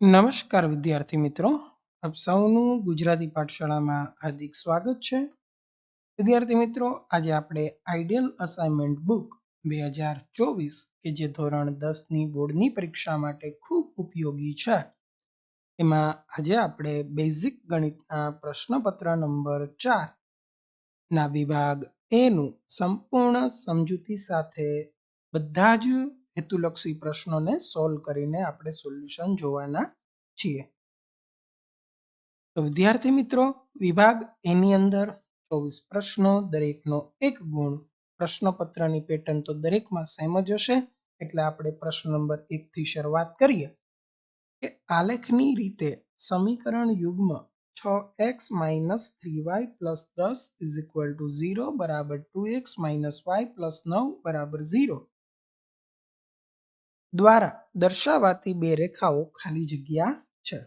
નમસ્કાર વિદ્યાર્થી મિત્રો. આપ સૌનું ગુજરાતી પાઠશાળામાં હાર્દિક સ્વાગત છે. વિદ્યાર્થી મિત્રો, આજે આપણે આઈડિયલ અસાઇનમેન્ટ બુક બે હજાર ચોવીસ કે જે ધોરણ દસની બોર્ડની પરીક્ષા માટે ખૂબ ઉપયોગી છે. એમાં આજે આપણે બેઝિક ગણિતના પ્રશ્નપત્ર નંબર ચાર ના વિભાગ એનું સંપૂર્ણ સમજૂતી સાથે બધા જ હેતુલક્ષી પ્રશ્નોને સોલ્વ કરીને આપણે સોલ્યુશન જોવાના છીએ. તો વિદ્યાર્થી મિત્રો, વિભાગ એની અંદર ચોવીસ પ્રશ્નો, દરેકનો એક ગુણ. પ્રશ્નપત્રની પેટર્ન તો દરેકમાં સેમ જ હશે, એટલે આપણે પ્રશ્ન નંબર એકથી શરૂઆત કરીએ. કે આલેખની રીતે સમીકરણ યુગ્મ છ x minus three y plus દસ ઇઝ ઇક્વલ ટુ ઝીરો બરાબર two x minus y plus નવ બરાબર ઝીરો. દ્વારા દર્શાવાતી બે રેખાઓ ખાલી જગ્યા છે.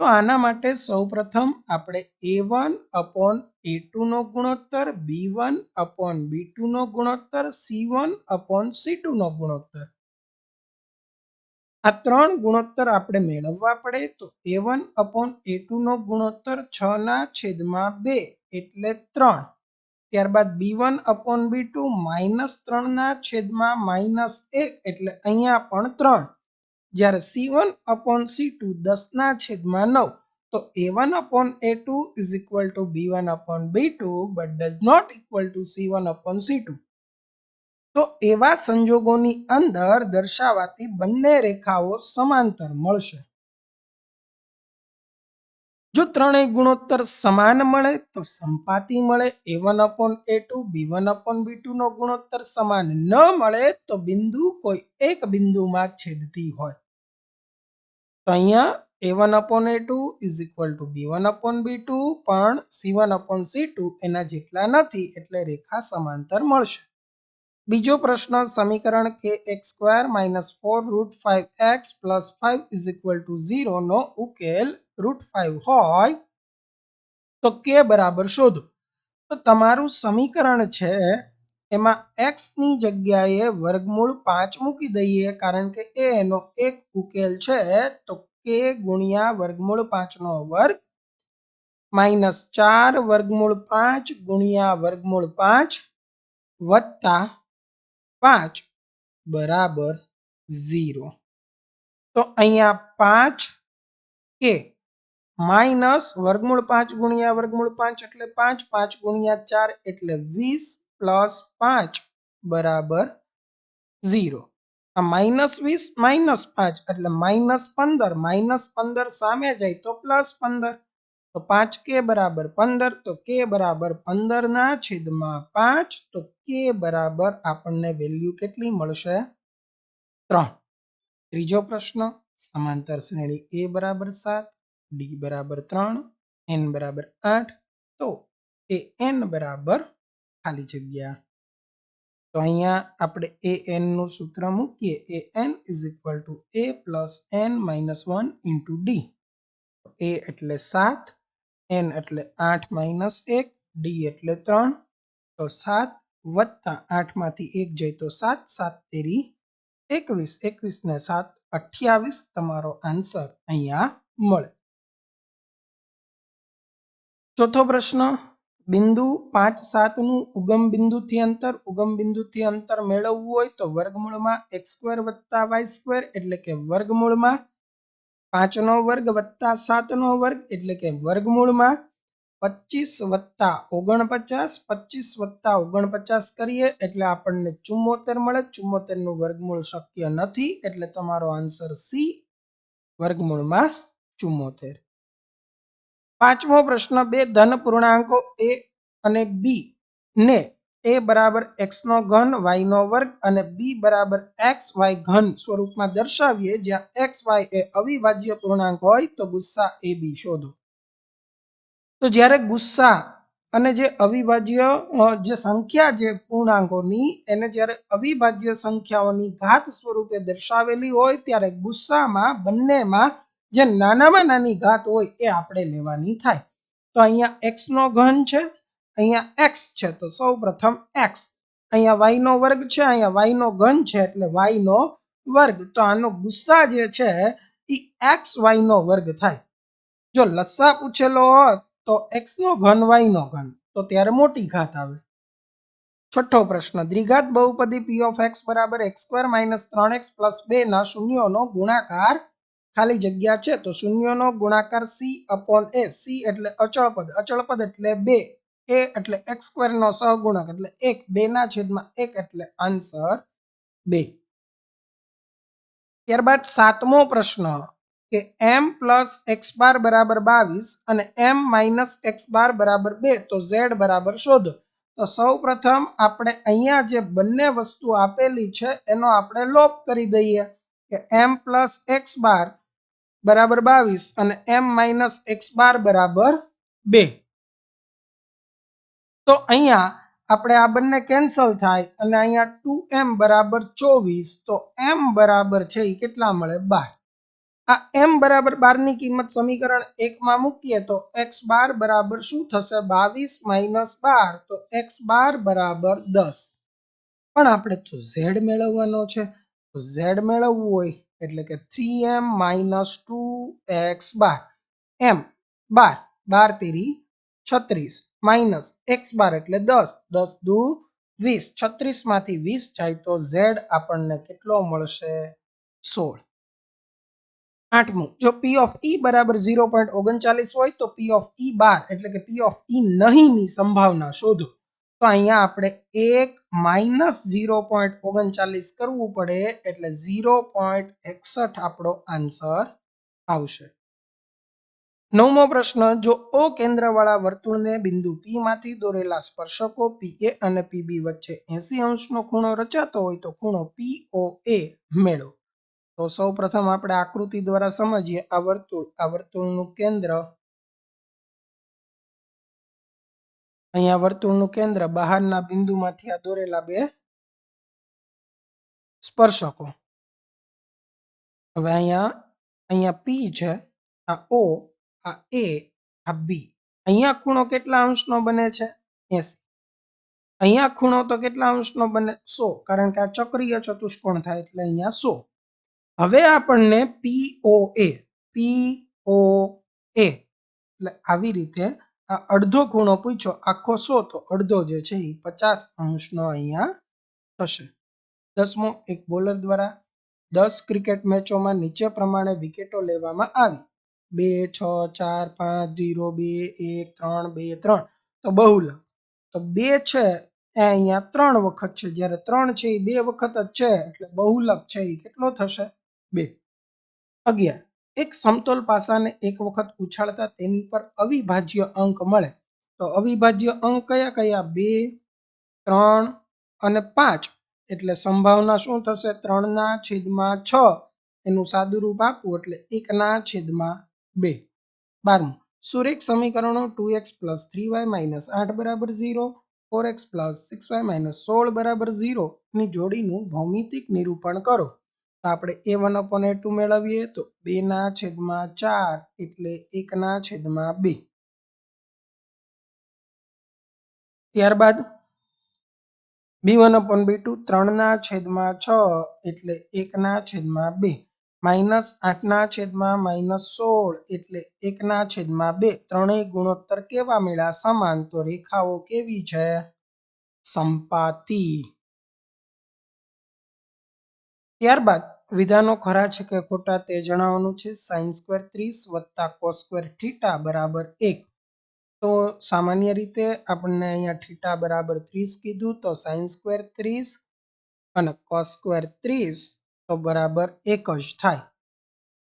તો આના માટે સૌપ્રથમ આપણે એ વન અપોન એ ટુનો ગુણોત્તર બી વન અપોન બી ટુનો ગુણોત્તર સી વન અપોન સી ટુનો ગુણોત્તર. આ ત્રણ ગુણોત્તર આપણે મેળવવા પડે તો એ વન અપોન એ ટુનો ગુણોત્તર છ ના છેદમાં બે એટલે ત્રણ. ત્યારબાદ b one upon b two minus ત્રણના છેદમાં માઇનસ એક એટલે અહીંયા પણ ત્રણ. જ્યારે c one upon c two દસના છેદમાં નવ, તો a one upon a two is equal to b one upon b two but does not equal to c one upon c two તો એવા સંજોગોની અંદર દર્શાવાતી બંને રેખાઓ સમાંતર મળશે. જો ત્રણેય ગુણોત્તર સમાન મળે, તો સંપાતી મળે. A one upon a two b one upon b two નો ગુણોત્તર સમાન ન મળે, તો બિંદુ કોઈ એક બિંદુમાં છેદતી હોય. તો અહીંયા a one upon a two is equal to b one upon b two પણ c one upon c two એના જેટલા નથી, એટલે રેખા સમાંતર મળશે. બીજો પ્રશ્ન સમીકરણ કે x square minus four root five x plus five is equal to ઝીરોનો ઉકેલ રૂટ ફાઇવ હોય તો કે બરાબર શોધો. તો તમારું સમીકરણ છે, એમાં એક્સની જગ્યાએ વર્ગમૂળ પાંચ મૂકી દઈએ કારણ કે એ એનો એક ઉકેલ છે, તો કે ગુણ્યા વર્ગમૂળ પાંચનો વર્ગ માઇનસ ચાર વર્ગમૂળ પાંચ ગુણ્યા વર્ગમૂળ પાંચ વત્તા પાંચ બરાબર ઝીરો તો અહીંયા પાંચ કે માઇનસ વર્ગમૂળ પાંચ ગુણ્યા વર્ગમૂળ પાંચ એટલે પાંચ પાંચ ગુણ્યા ચાર એટલે વીસ પ્લસ પાંચ બરાબર ઝીરો આ માઇનસ વીસ માઇનસ પાંચ એટલે માઇનસ પંદર માઇનસ પંદર સામે જાય તો પ્લસ પંદર તો પાંચ કે બરાબર પંદર, તો કે બરાબર પંદરના છેદમાં પાંચ, તો કે બરાબર આપણને વેલ્યુ કેટલી મળશે? ત્રણ. ત્રીજો પ્રશ્ન, સમાંતર શ્રેણી એ બરાબર સાત ડી બરાબર ત્રણ એન બરાબર આઠ, તો એ એન બરાબર ખાલી જગ્યા. તો અહીંયા આપણે એ એનનું સૂત્ર મૂકીએ, a n is equal to a plus n minus one into d એ એટલે સાત એન એટલે આઠ માઇનસ એક, ડી એટલે ત્રણ, તો સાત વત્તા આઠમાંથી એક જાય તો સાત સાત તેરી એકવીસ. એકવીસ ને સાત અઠ્યાવીસ તમારો આન્સર અહીંયા મળે. ચોથો પ્રશ્ન, બિંદુ પાંચ સાતનું ઉગમ બિંદુથી અંતર, ઉગમ બિંદુથી અંતર મેળવવું હોય તો વર્ગમૂળમાં એક્સ સ્ક્વેર વત્તા વાય સ્ક્વેર એટલે કે વર્ગમૂળમાં પાંચનો વર્ગ વત્તા સાતનો વર્ગ એટલે કે વર્ગમૂળમાં પચીસ વત્તા ઓગણપચાસ, પચીસ વત્તા ઓગણપચાસ કરીએ એટલે આપણને ચુમ્મોતેર મળે. ચુમ્મોતેરનું વર્ગમૂળ શક્ય નથી એટલે તમારો આન્સર સી, વર્ગમૂળમાં ચુમ્મોતેર. પાંચમો પ્રશ્ન બે ધન પૂર્ણાંકો એ અને બી ને એ બરાબર એક્સનો ઘન વાયનો વર્ગ અને બી બરાબર એક્સ વાય ઘન સ્વરૂપમાં દર્શાવીએ. જ્યાં એક્સ વાય એ અવિભાજ્ય પૂર્ણાંક હોય તો ગુસ્સા એ બી શોધો. તો જ્યારે ગુસ્સા અને જે અવિભાજ્ય જે સંખ્યા જે પૂર્ણાંકોની, એને જ્યારે અવિભાજ્ય સંખ્યાઓની ઘાત સ્વરૂપે દર્શાવેલી હોય, ત્યારે ગુસ્સામાં બંનેમાં જે નાનામાં નાની ઘાત હોય એ આપણે લેવાની થાય. તો અહીંયા એક્સનો ઘન છે અહીંયા એક્સ છે, તો સૌ પ્રથમ એક્સ અહીંયા વાયનો વર્ગ છે, અહીંયા વાયનો ઘન છે, એટલે વાયનો વર્ગ. તો આનો ગુસ્સા જે છે, એ એક્સ વાયનો વર્ગ થાય. જો લસ્સા પૂછેલો હોત, તો એક્સનો ઘન વાયનો ઘન. તો ત્યારે મોટી ઘાત આવે. છઠ્ઠો પ્રશ્ન, દ્વિઘાત બહુપદી પી ઓફ એક્સ બરાબર એક્સ સ્ક્વેર માઇનસ ત્રણ એક્સ પ્લસ બેના શૂન્યોનો ગુણાકાર ખાલી જગ્યા છે, તો શૂન્યનો ગુણાકાર સી અપોન એ સી એટલે અચળ પદ અચળ પદ એટલે બે. એ એટલે એક્સ સ્ક્વેરનો સહગુણક એટલે એક, બે ના છેદમાં એક એટલે આન્સર બે. ત્યારબાદ સાતમો પ્રશ્ન કે એમ પ્લસ એક્સ બાર બરાબર બાવીસ અને એમ માઇનસ એક્સ બાર બરાબર બે, તો ઝેડ બરાબર શોધો. તો સૌ પ્રથમ આપણે અહીંયા જે બંને વસ્તુ આપેલી છે, એનો આપણે લોપ કરી દઈએ કે એમ પ્લસ એક્સ બાર બરાબર બાવીસ અને એમ માઇનસ એક્સ બાર બરાબર બે. તો અહીંયા આપણે આ બંને કેન્સલ થાય અને અહીંયા ટુ એમ બરાબર ચોવીસ, તો એમ બરાબર છે એ કેટલા મળે? બાર. આ એમ બરાબર બારની કિંમત સમીકરણ એકમાં મૂકીએ તો એક્સ બાર બરાબર શું થશે? બાવીસ માઇનસ બાર, તો એક્સ બાર બરાબર દસ. પણ આપણે તો ઝેડ મેળવવાનો છે. તો ઝેડ મેળવવું હોય એટલે કે three m minus two x બાર. એમ બાર બાર તેરી છત્રીસ. માઇનસ એક્સ બાર એટલે દસ. દસ દુ વીસ. છત્રીસમાંથી વીસ જાય તો ઝેડ આપણને કેટલો મળશે? સોળ. આઠમું. જો પી ઓફ ઈ બરાબર ઝીરો પોઈન્ટ ઓગણચાલીસ હોય તો પી ઓફ ઈ બાર એટલે કે પી ઓફ ઈ નહીંની સંભાવના શોધો. તો અહીંયા આપણે એક માઇનસ ઝીરો પોઈન્ટ ઓગણચાલીસ કરવું પડે એટલે ઝીરો પોઈન્ટ એકસઠ આપણો આન્સર આવશે. નવમો પ્રશ્ન, જો ઓ કેન્દ્રવાળા વર્તુળને બિંદુ પી માંથી દોરેલા સ્પર્શકો પી એ અને પીબી વચ્ચે એસી અંશનો ખૂણો રચાતો હોય તો ખૂણો પી ઓ એ મેળવો. તો સૌ પ્રથમ આપણે આકૃતિ દ્વારા સમજીએ આ વર્તુળ, આ વર્તુળનું કેન્દ્ર. અહીંયા વર્તુળનું કેન્દ્ર બહારના બિંદુમાંથી આ દોરેલા બે સ્પર્શકો. હવે અહીંયા અહીંયા પી છે, આ ઓ આ એ, આ બી. અહીંયા ખૂણો કેટલા અંશનો બને છે? એસી. અહીંયા ખૂણો તો કેટલા અંશનો બને? સો. કારણ કે આ ચક્રીય ચતુષ્કોણ થાય એટલે અહીંયા સો. હવે આપણને પી ઓ એ, પી એ, એટલે આવી રીતે આ અડધો ખૂણો પૂછો, આખો સો તો અડધો જે છે એ પચાસ અંશનો અહીંયા થશે. દસમો, એક બોલર દ્વારા દસ ક્રિકેટ મેચોમાં નીચે પ્રમાણે વિકેટો લેવામાં આવી. બે, છ, ચાર, પાંચ, જીરો, બે, એક, ત્રણ, બે, ત્રણ. તો બહુલક તો બે છે, એ અહીંયા ત્રણ વખત છે. જ્યારે ત્રણ છે, એ બે વખત જ છે. એટલે બહુલક છે, એ કેટલો થશે? બે. અગિયાર. એક સમતોલ પાસાને એક વખત ઉછાળતા તેની પર અવિભાજ્ય અંક મળે. તો અવિભાજ્ય અંક કયા કયા? બે, ત્રણ અને પાંચ. એટલે સંભાવના શું થશે? ત્રણના છેદમાં છ. એનું સાદુરૂપ આપવું એટલે એકના છેદમાં બે. બારમું. સુરેખ સમીકરણો two x plus three y minus આઠ બરાબર zero four x plus six y minus સોળ બરાબર ઝીરોની જોડીનું ભૌમિતિક નિરૂપણ કરો. તો આપણે a one upon a two મેળવીએ તો બેના છેદમાં ચાર એટલે એકના છેદમાં બે. ત્યારબાદ b one upon b two ત્રણના છેદમાં છ એટલે એકના છેદમાં બે. માઇનસ આઠના છેદમાં માઇનસ સોળ એટલે એકના છેદમાં બે. ત્રણેય ગુણોત્તર કેવા મળ્યા? સમાન તો રેખાઓ કેવી છે? સંપાતી. ત્યારબાદ વિધાનો ખરા છે કે ખોટા તે જણાવવાનું છે. સાઇન સ્ક્વેર ત્રીસ વત્તા કોસ સ્ક્વેર થીટા બરાબર એક. તો સામાન્ય રીતે આપણને અહીંયા થીટા બરાબર ત્રીસ કીધું તો સાઇન સ્ક્વેર ત્રીસ અને કોસ સ્ક્વેર ત્રીસ તો બરાબર એક જ થાય.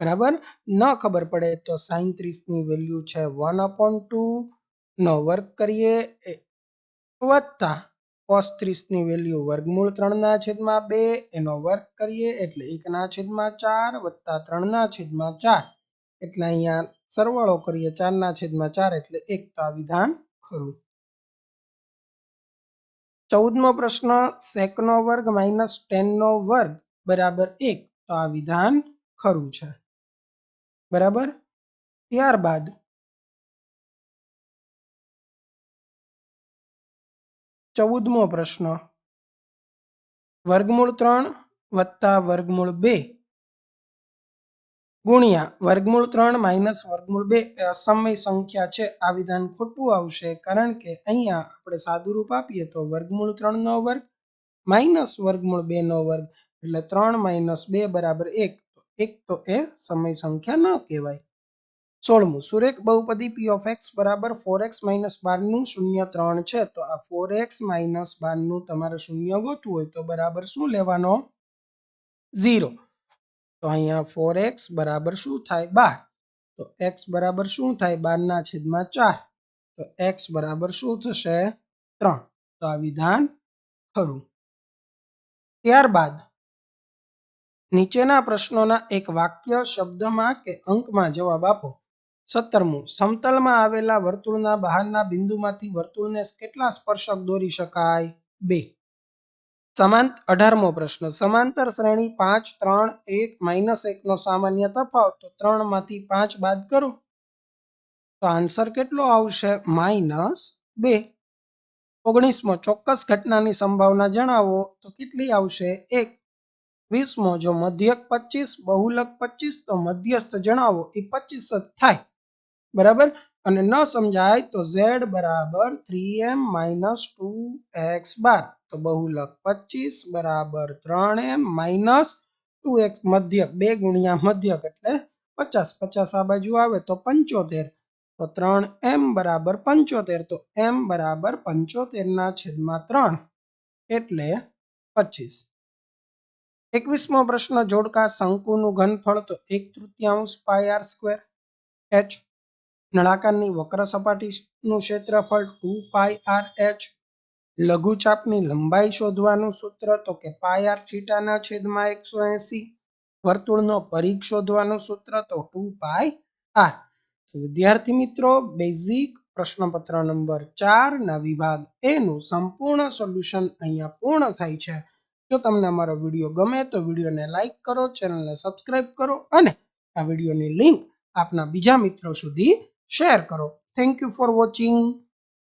બરાબર? ન ખબર પડે તો સાંત્રીસની વેલ્યુ છે વન અપોન ટુ. નો વર્ક કરીએ વત્તા કોસ ત્રીસની વેલ્યુ વર્ગમૂળ ત્રણના છેદમાં બે, એનો વર્ગ કરીએ એટલે એકના છેદમાં ચાર વત્તા ત્રણના છેદમાં ચાર. એટલે અહીંયા સરવાળો કરીએ ચારના છેદમાં ચાર એટલે એક તો આ વિધાન ખરું. ચૌદમો પ્રશ્ન, સેકનો વર્ગ માઇનસ ટેનનો વર્ગ બરાબર એક, તો આ વિધાન ખરું છે. બરાબર? ત્યારબાદ ચૌદમો પ્રશ્ન. વર્ગમૂળ ત્રણ વત્તા વર્ગમૂળ બે. ગુણ્યા, વર્ગમૂળ ત્રણ માઇનસ વર્ગમૂળ બે એ અસમય સંખ્યા છે. આ વિધાન ખોટું આવશે કારણ કે અહીંયા આપણે સાદુરૂપ આપીએ તો વર્ગમૂળ ત્રણનો વર્ગ, માઇનસ વર્ગમૂળ બેનો વર્ગ. એટલે ત્રણ માઇનસ બે બરાબર એક એક તો એ સમય સંખ્યા ન કહેવાય. સોળમું, સુરેખ બહુપદી પી ઓફ એક્સ બરાબર ફોર એક્સ માઇનસ બારનું શૂન્ય ત્રણ છે, તો આ ફોર એક્સ માઇનસ બારનું તમારે શૂન્ય ગોતવું હોય તો બરાબર શું લેવાનો? ઝીરો. તો અહીંયા ફોર એક્સ બરાબર શું થાય? બાર. તો એક્સ બરાબર શું થાય? બારના છેદમાં ચાર. તો એક્સ બરાબર શું થશે? ત્રણ. તો આ વિધાન ખરું. ત્યારબાદ નીચેના પ્રશ્નોના એક વાક્ય શબ્દમાં કે અંકમાં જવાબ આપો. સત્તરમું, સમતલમાં આવેલા વર્તુળના બહારના બિંદુમાંથી વર્તુળને કેટલા સ્પર્શક દોરી શકાય? બે. સમાંત અઢારમો પ્રશ્ન. સમાંતર શ્રેણી પાંચ, ત્રણ, એક, માઇનસ એકનો સામાન્ય તફાવત. તો ત્રણમાંથી પાંચ બાદ કરો. તો આન્સર કેટલો આવશે? માઇનસ બે. ઓગણીસમો, ચોક્કસ ઘટનાની સંભાવના જણાવો. તો કેટલી આવશે? એક. વીસમો, જો મધ્યક પચીસ, બહુલક પચીસ, તો મધ્યસ્થ જણાવો, એ પચીસ જ થાય. બરાબર? અને ન સમજાય તો ઝેડ બરાબર three M minus two X બાર. તો બહુલક પચીસ બરાબર ત્રણ એમ માઇનસ ટુ એક્સ મધ્યક, બે ગુણ્યા મધ્યક એટલે પચાસ. પચાસ આ બાજુ આવે તો પંચોતેર. તો ત્રણ એમ બરાબર પંચોતેર, તો એમ બરાબર પંચોતેરના છેદમાં ત્રણ. એટલે પચીસ. એકવીસમો પ્રશ્ન, જોડકા શંકુનું ઘનફળ તો એક તૃતીયાંશ પાય આર સ્ક્વેર. એચ નળાકારની વક્ર સપાટીનું ક્ષેત્રફળ ટુ પાય આર એચ લઘુચાપની લંબાઈ શોધવાનું સૂત્ર તો કે પાય આર થીટાના છેદમાં એકસો એંસી. વર્તુળનો પરિઘ શોધવાનું સૂત્ર તો ટુ પાય આર. વિદ્યાર્થી મિત્રો, બેઝિક પ્રશ્નપત્ર નંબર ચારના વિભાગ એનું સંપૂર્ણ સોલ્યુશન અહીંયા પૂર્ણ થાય છે. જો તમને અમારો વીડિયો ગમે તો વિડીયોને લાઇક કરો, ચેનલને સબસ્ક્રાઇબ કરો અને આ વિડીયોની લિંક આપના બીજા મિત્રો સુધી શેર કરો. Thank you for watching.